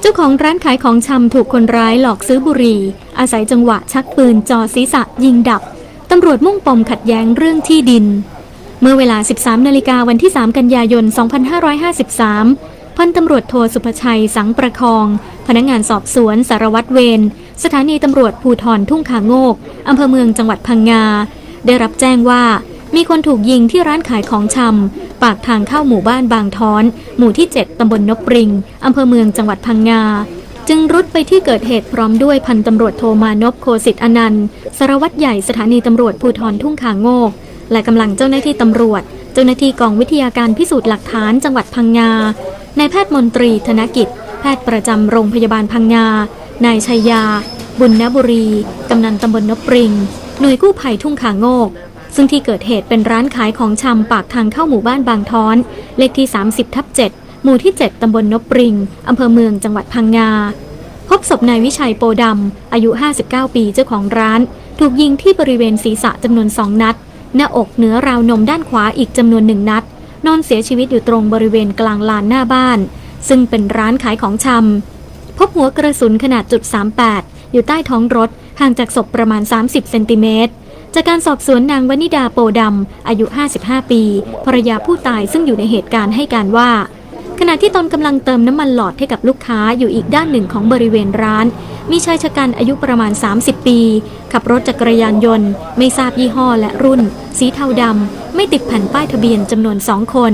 เจ้าของร้านขายของชำถูกคนร้ายหลอกซื้อบุหรี่ อาศัยจังหวะชักปืนจ่อศีรษะยิงดับ ตำรวจมุ่งปมขัดแย้งเรื่องที่ดิน เมื่อเวลา 13 นาฬิกาวันที่ 3 กันยายน 2553 พันตำรวจโทสุภชัยสังประคอง พนักงานสอบสวนสารวัตรเวรสถานีตำรวจภูทรทุ่งขาโงกอำเภอเมืองจังหวัดพังงา ได้รับแจ้งว่ามีคนถูกยิงที่ร้านขายของชำ ปากทางเข้าหมู่บ้านบางท้อน หมู่ที่ 7 ตำบลนบปริง อำเภอเมืองจังหวัดพังงา จึงรุดไปที่เกิดเหตุพร้อมด้วยพันตำรวจโทมานพโคสิทธิ์อนันต์สารวัตรใหญ่สถานีตำรวจภูทรทุ่งขางโงก และกำลังเจ้าหน้าที่ตำรวจ เจ้าหน้าที่กองวิทยาการพิสูจน์หลักฐานจังหวัดพังงานายแพทย์มนตรีธนกิจ แพทย์ประจำโรงพยาบาลพังงานายชัยยา บุญนบุรี กำนันตำบลนบปริง หน่วยกู้ภัยทุ่งขางโงก ซึ่งที่เกิดเหตุเป็นร้านขายของชำปากทางเข้าหมู่บ้านบางท้อน เลขที่ 30ทับ7หมู่ที่ 7 ตำบลนบปริง อำเภอเมืองจังหวัดพังงา พบศพนายวิชัยโปดำ อายุ 59 ปีเจ้าของร้าน ถูกยิงที่บริเวณศีรษะจำนวนสองนัด หน้าอกเหนือราวนมด้านขวาอีกจำนวนหนึ่งนัด นอนเสียชีวิตอยู่ตรงบริเวณกลางลานหน้าบ้าน ซึ่งเป็นร้านขายของชำพบหัวกระสุนขนาดจุด38อยู่ใต้ท้องรถห่างจากศพประมาณ 30 เซนติเมตร จากการสอบสวนนางวนิดาโปดำอายุ 55 ปีภรรยาผู้ตายซึ่งอยู่ในเหตุการณ์ให้การว่า ขณะที่ตนกำลังเติมน้ำมันหลอดให้กับลูกค้าอยู่อีกด้านหนึ่งของบริเวณร้าน มีชายชะกันอายุประมาณ 30 ปี ขับรถจักรยานยนต์ ไม่ทราบยี่ห้อและรุ่น สีเทาดำไม่ติดแผ่นป้ายทะเบียนจำนวนสองคน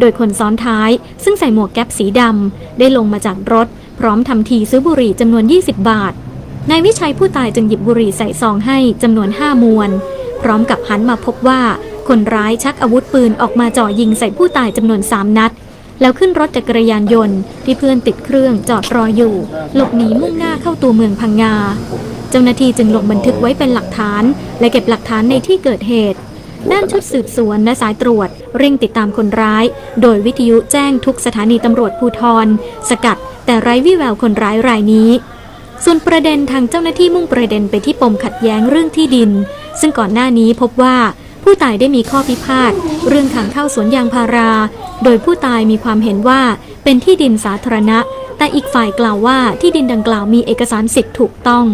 โดยคนซ้อนท้าย ซึ่งใส่หมวกแก๊ปสีดำได้ลงมาจากรถ พร้อมทำทีซื้อบุหรี่จำนวน 20 บาท นายวิชัยผู้ตายจึงหยิบบุหรี่ใส่ซองให้จำนวน5มวน พร้อมกับหันมาพบว่าคนร้ายชักอาวุธปืนออกมาจ่อยิงใส่ผู้ตายจำนวน3นัด แล้วขึ้นรถจักรยานยนต์ที่เพื่อนติดเครื่องจอดรออยู่ หลบหนีมุ่งหน้าเข้าตัวเมืองพังงา เจ้าหน้าที่จึงลงบันทึกไว้เป็นหลักฐาน และเก็บหลักฐานในที่เกิดเหตุด้านชุดสืบสวนและสายตรวจเร่งติดตามคนร้าย โดยวิทยุแจ้งทุกสถานีตำรวจภูทร สกัด แต่ไร้วี่แววคนร้ายรายนี้ ส่วนประเด็นทางเจ้าหน้าที่มุ่งประเด็นไปที่ปมขัดแย้งเรื่องที่ดิน ซึ่งก่อนหน้านี้พบว่าผู้ตายได้มีข้อพิพาทเรื่องทางเข้าสวนยางพารา โดยผู้ตายมีความเห็นว่าเป็นที่ดินสาธารณะ แต่อีกฝ่ายกล่าวว่าที่ดินดังกล่าวมีเอกสารสิทธิ์ถูกต้อง